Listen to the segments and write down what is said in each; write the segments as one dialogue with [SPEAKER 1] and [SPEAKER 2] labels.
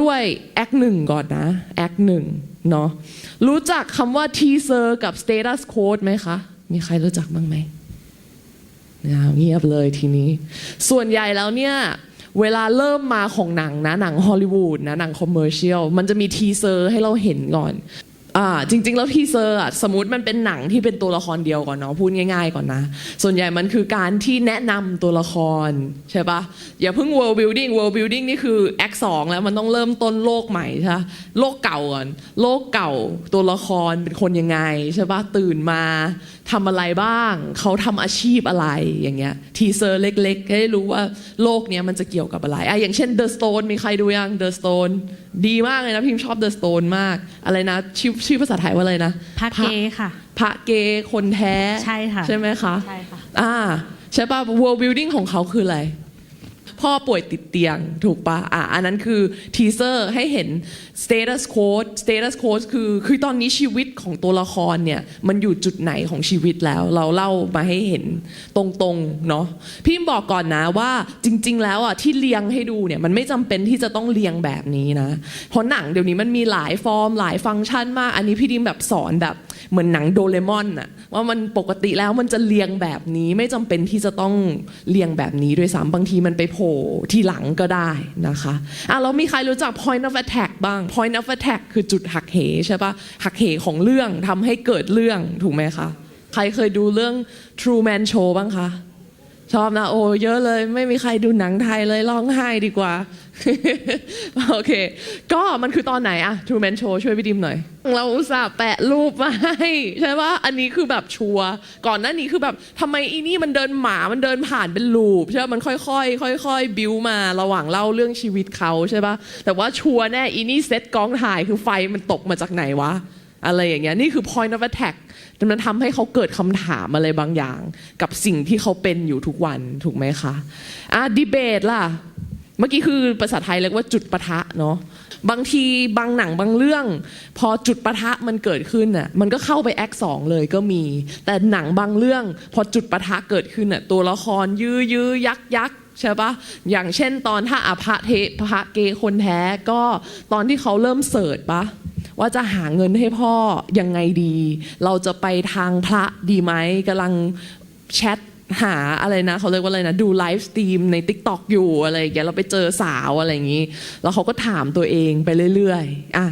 [SPEAKER 1] ด้วยแอคหนึ่งก่อนนะแอคหนึ่งเนาะรู้จักคำว่าทีเซอร์กับสเตตัสโค้ดไหมคะ มีใครรู้จักบ้างไหมเงียบเลยทีนี้ ส่วนใหญ่แล้วเนี่ยเวลาเริ่มมาของหนังนะหนังฮอลลีวูดนะหนังคอมเมอร์เชียลมันจะมีทีเซอร์ให้เราเห็นก่อน อ่าจริง ๆ แล้วทีเซอร์อะสมมติมันเป็นหนังที่เป็นตัวละครเดียวก่อนเนาะพูดง่าย ๆ ก่อนนะ ส่วนใหญ่มันคือการที่แนะนำตัวละคร ใช่ปะอย่าเพิ่ง world building world building นี่คือ act สองแล้วมันต้องเริ่มต้นโลกใหม่ใช่ปะโลกเก่าก่อนโลกเก่าตัวละครเป็นคนยังไงใช่ปะตื่นมา ทำอะไรบ้าง เขาทำอาชีพอะไรอย่างเงี้ยทีเซอร์เล็กๆ ให้รู้ว่าโลกเนี้ยมันจะเกี่ยวกับอะไรอะอย่างเช่น The Stone มีใครดูยัง The Stone ดีมากเลยนะพิมชอบ The Stone มากอะไรนะชื่อชื่อภาษาไทยว่าอะไรนะ
[SPEAKER 2] พระเกค่ะ
[SPEAKER 1] พระเกย์คนแท้
[SPEAKER 2] ใช่ค่ะ
[SPEAKER 1] ใช่ไหมคะ
[SPEAKER 2] ใช่ค่ะ
[SPEAKER 1] อ่าใช่ป่ะ world building ของเขาคืออะไร พ่อป่วยติดเตียงถูกปะอะอันนั้นคือทีเซอร์ให้เห็น status code status code คือคือตอนนี้ชีวิตของตัวละครเนี่ยมันอยู่จุดไหนของชีวิตแล้ว เราเล่ามาให้เห็นตรงๆเนาะพี่บอกก่อนนะว่าจริง ๆ แล้วอะที่เรียงให้ดูเนี่ยมันไม่จำเป็นที่จะต้องเรียงแบบนี้นะเพราะหนังเดี๋ยวนี้มันมีหลายฟอร์ม หลายฟังก์ชันมาก อันนี้พี่ดิมแบบสอนแบบ เหมือนหนังโดเรมอนอะว่ามันปกติแล้วมันจะเรียงแบบนี้ไม่จำเป็นที่จะต้องเรียงแบบนี้ด้วยซ้ำบางทีมันไปโผล่ที่หลังก็ได้นะคะอะแล้วมีใครรู้จัก point of attack บ้าง point of attack คือจุดหักเหใช่ปะหักเหของเรื่องทำให้เกิดเรื่องถูกไหมคะใครเคยดูเรื่อง True Man Show บ้างคะชอบนะโอ้เยอะเลย ไม่มีใครดูหนังไทยเลยร้องไห้ดีกว่า โอเค ก็มันคือตอนไหนอะ True Man Show ช่วยพี่ดิมหน่อย เราอุตส่าห์แปะรูปมาให้ใช่ว่าอันนี้คือแบบชัวร์ก่อนหน้านี้คือแบบทำไมอีนี่มันเดินหมามันเดินผ่านเป็นลูปใช่ปะมันค่อยๆค่อยๆบิวมาระหว่างเล่าเรื่องชีวิตเขาใช่ปะแต่ว่าชัวร์แน่อีนี่เซตกล้องถ่ายคือไฟมันตกมาจากไหนวะอะไรอย่างเงี้ยนี่คือ point of attack มันทำให้เขาเกิดคำถามอะไรบางอย่าง กับสิ่งที่เขาเป็นอยู่ทุกวันถูกไหมคะอะดีเบตล่ะ เมื่อกี้คือภาษาไทยเรียกว่าจุดปะทะเนาะบางทีบางหนังบางเรื่อง พอจุดปะทะมันเกิดขึ้นน่ะมันก็เข้าไปแอคสองเลยก็มี แต่หนังบางเรื่อง พอจุดปะทะเกิดขึ้นน่ะตัวละครยื้อยื้อยักยักใช่ปะอย่างเช่นตอนถ้าอภะเทพระเกยคนแท้ก็ตอนที่เขาเริ่มเสิร์ชปะว่าจะหาเงินให้พ่อยังไงดี เราจะไปทางพระดีไหมกำลังแชท หาอะไรนะเขาเรียกว่าอะไรนะดูไลฟ์สตรีมใน t ิ k t o k อยู่อะไรอย่างเงี้ยเราไปเจอสาวอะไรอย่างงี้ แล้วเขาก็ถามตัวเองไปเรื่อยๆอะ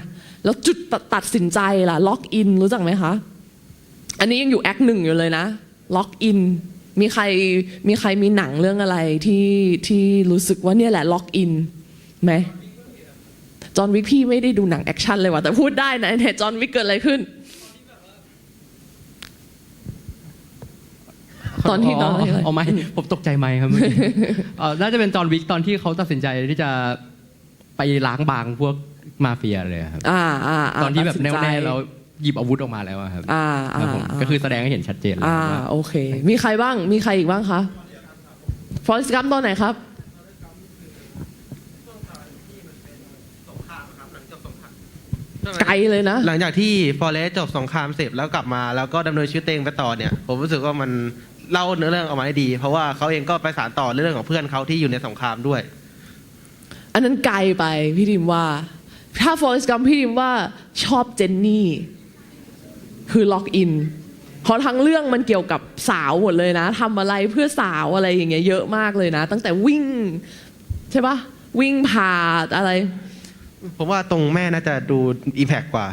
[SPEAKER 1] แล้วจุดตัดตัดสินใจล่ะล็อกอินรู้จักไหมคะ อันนี้ยังอยู่แอคหนึ่งอยู่เลยนะล็อกอินมีใครมีใครมีหนังเรื่องอะไรที่ที่รู้สึกว่าเนี่ยแหละล็อกอินไหมจอห์นวิกพี่ไม่ได้ดูหนังแอคชั่นเลยว่ะแต่พูดได้นะเนี่ยจอห์นวิกเกิดอะไรขึ้น ตอนที่ตอนอะไร
[SPEAKER 3] อ๋อไม่ผมตกใจไหมครับเมื่อกี้เอ่อน่าจะเป็นจอห์นวิกตอนที่เขาตัดสินใจที่จะไปล้างบางพวกมาเฟียเลยครับ
[SPEAKER 1] อ่าอ่าา
[SPEAKER 3] ตอนที่แบบ
[SPEAKER 1] ตัดสิ
[SPEAKER 3] แน่ว
[SPEAKER 1] ใจ
[SPEAKER 3] แน่แล้วหยิบอาวุธออกมาแล้วอะครับ
[SPEAKER 1] อ่า
[SPEAKER 3] ค
[SPEAKER 1] อ่า
[SPEAKER 3] รับผมก็คือแสดงให้เห็นชัดเจนเลย
[SPEAKER 1] อ่า
[SPEAKER 3] ว่า
[SPEAKER 1] โอเค มีใครบ้าง มีใครอีกบ้างคะฟอร์สกัมตอนไหนครับไกลเลยนะ
[SPEAKER 4] หลังจากที่ฟอเรสจบสงครามเสร็จแล้วกลับมาแล้วก็ดำเนินชีวิตตัวเองไปต่อเนี่ย ผมรู้สึกว่ามัน เล่าเนื้อเรื่องออกมาได้ดี เพราะว่าเขาเองก็ไปสานต่อเรื่องของเพื่อนเขาที่อยู่ในสงครามด้วย
[SPEAKER 1] อันนั้นไกลไปพี่ดิมว่า ถ้าฟอร์สกัมพี่ดิมว่าชอบเจนนี่ คือล็อกอินเพราะทั้งเรื่องมันเกี่ยวกับสาวหมดเลยนะทำอะไรเพื่อสาวอะไรอย่างเงี้ยเยอะมากเลยนะ ตั้งแต่วิ่งใช่ปะวิ่งผ่าอะไร
[SPEAKER 4] ผมว่าตรงแม่น่าจะดูอิมแพกกว่า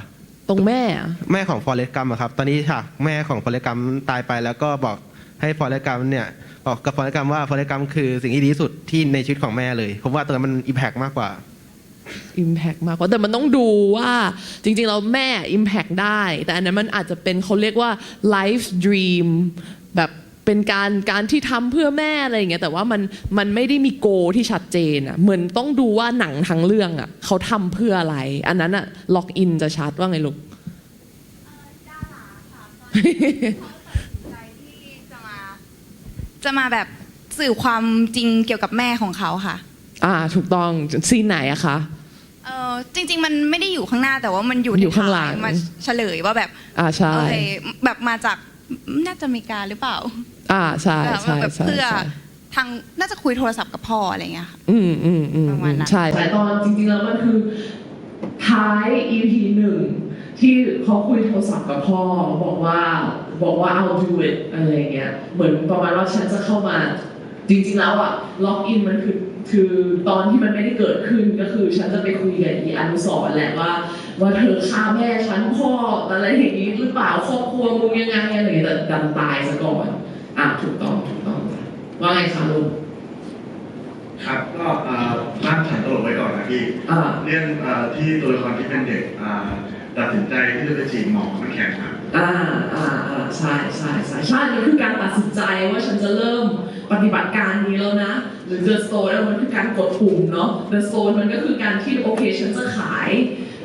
[SPEAKER 1] ตรงแม่อะ
[SPEAKER 4] แม่ของฟอเรสกัมครับ ตอนนี้ฉากแม่ของฟอเรสกัมตายไปแล้วก็บอก ให้ฟอเรสกัมเนี่ยบอกกับฟอเรสกัมว่าฟอเรสกัมคือสิ่งที่ดีที่สุดที่ในชีวิตของแม่เลยผมว่าตรงนั้นมันอิมแพกมากกว่า
[SPEAKER 1] อิมแพกมากกว่าแต่มันต้องดูว่าจริงๆเราแม่อิมแพกได้ แต่อันนั้นมันอาจจะเป็นเขาเรียกว่า life dream แบบเป็นการการที่ทำเพื่อแม่อะไรอย่างเงี้ยแต่ว่ามันมันไม่ได้มีโกที่ชัดเจนอะเหมือนต้องดูว่าหนังทั้งเรื่องอะเขาทำเพื่ออะไร อันนั้นอะล็อกอินจะชัดว่าไงลูก
[SPEAKER 5] ใจที่จะมา จะมาแบบสื่อความจริงเกี่ยวกับแม่ของเขาค่ะ
[SPEAKER 1] อ่า ถูกต้องซีนไหนอะคะ
[SPEAKER 5] เออจริง ๆ มันไม่ได้อยู่ข้างหน้าแต่ว่ามันอยู่
[SPEAKER 1] อยู่ข้างหลัง
[SPEAKER 5] ท้ยมาเฉลยว่าแบบ
[SPEAKER 1] อ่าใช่
[SPEAKER 5] โอเคแบบมาจากน่าจะอเมริกาหรือเปล่า
[SPEAKER 1] อ่าใช่
[SPEAKER 5] แบบ
[SPEAKER 1] ใช่
[SPEAKER 5] แบบ
[SPEAKER 1] ใช่
[SPEAKER 5] เพื่อ
[SPEAKER 1] ใช่
[SPEAKER 5] ทางน่าจะคุยโทรศัพท์กับพ่ออะไรเงี้ยค่ะ
[SPEAKER 1] อืมอืมอืม
[SPEAKER 5] ประมาณนั้น
[SPEAKER 1] ใช่แต่ตอนจริงๆแล้วมันคือท้าย EP หนึ่งที่เขาคุยโทรศัพท์กับพ่อบอกว่า บอกว่า I'll do it อะไรเงี้ยเหมือนประมาณว่าฉันจะเข้ามา จริงๆแล้วอะล็อกอินมันคือคือตอนที่มันไม่ได้เกิดขึ้นก็คือ ฉันจะไปคุยกับอีอนุสรณ์แหละว่า ว่าเธอฆ่าแม่ฉันพ่ออะไรอย่างนี้หรือเปล่าครอบครัวมึงยังไงอะไรอย่างเงี้ยแต่ดันตายซะก่อนอะถูกต้องถูกต้องว่าไงคะลุง
[SPEAKER 2] ครับก็เอ่อภาพถ่ายตลกไว้ก่อนนะพี่
[SPEAKER 1] อ่า
[SPEAKER 2] เรื่องเอ่อที่ตัวละครที่เป็นเด็กอ่าตัดสินใจที่จะไปจีบหมอมันแข่งขัน
[SPEAKER 1] อ่าอ่าอ่า ใช่ใช่ใช่ใช่มันคือการตัดสินใจว่าฉันจะเริ่มปฏิบัติการนี้แล้วนะ หรือ The Stone แล้วมันคือการกดปุ่มเนาะ The Stone มันก็คือการที่โอเคฉันจะขาย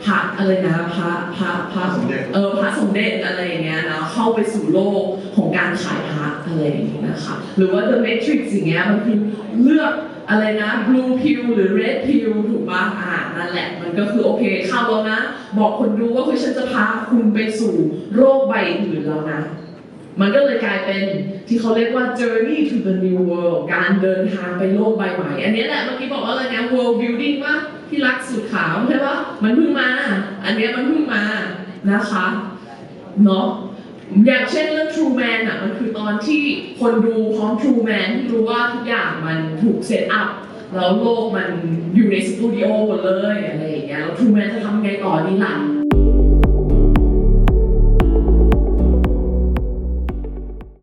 [SPEAKER 1] พระอะไรนะพระพระพระ
[SPEAKER 2] สมเด็จ
[SPEAKER 1] เออพระสมเด็จอะไรอย่างเงี้ยนะเข้าไปสู่โลกของการขายพระอะไรอย่างงี้นะคะหรือว่า The Matrix อย่างเงี้ยมันคือเลือก อะไรนะ blue pill หรือ red pill ถูกปะอ่านั่นแหละ มันก็คือโอเคเข้าแล้วนะ บอกคนดูว่าเฮ้ยฉันจะพาคุณไปสู่โรคใบอื่นแล้วนะ มันก็เลยกลายเป็นที่เขาเรียกว่า journey to the new world การเดินทางไปโลกใบใหม่ อันนี้แหละเมื่อกี้บอกว่าอะไรนะ world building ว่าที่รักสุดขาวใช่ปะมันเพิ่งมา อันนี้มันเพิ่งมานะคะเนาะ อย่างเช่นเรื่อง True Man อะมันคือตอนที่คนดูพร้อม True Man ที่รู้ว่าทุกอย่างมันถูกเซตอัพแล้วโลกมันอยู่ในสตูดิโอหมดเลยอะไรอย่างเงี้ยแล้ว True Man จะทำไงต่อดีล่ะ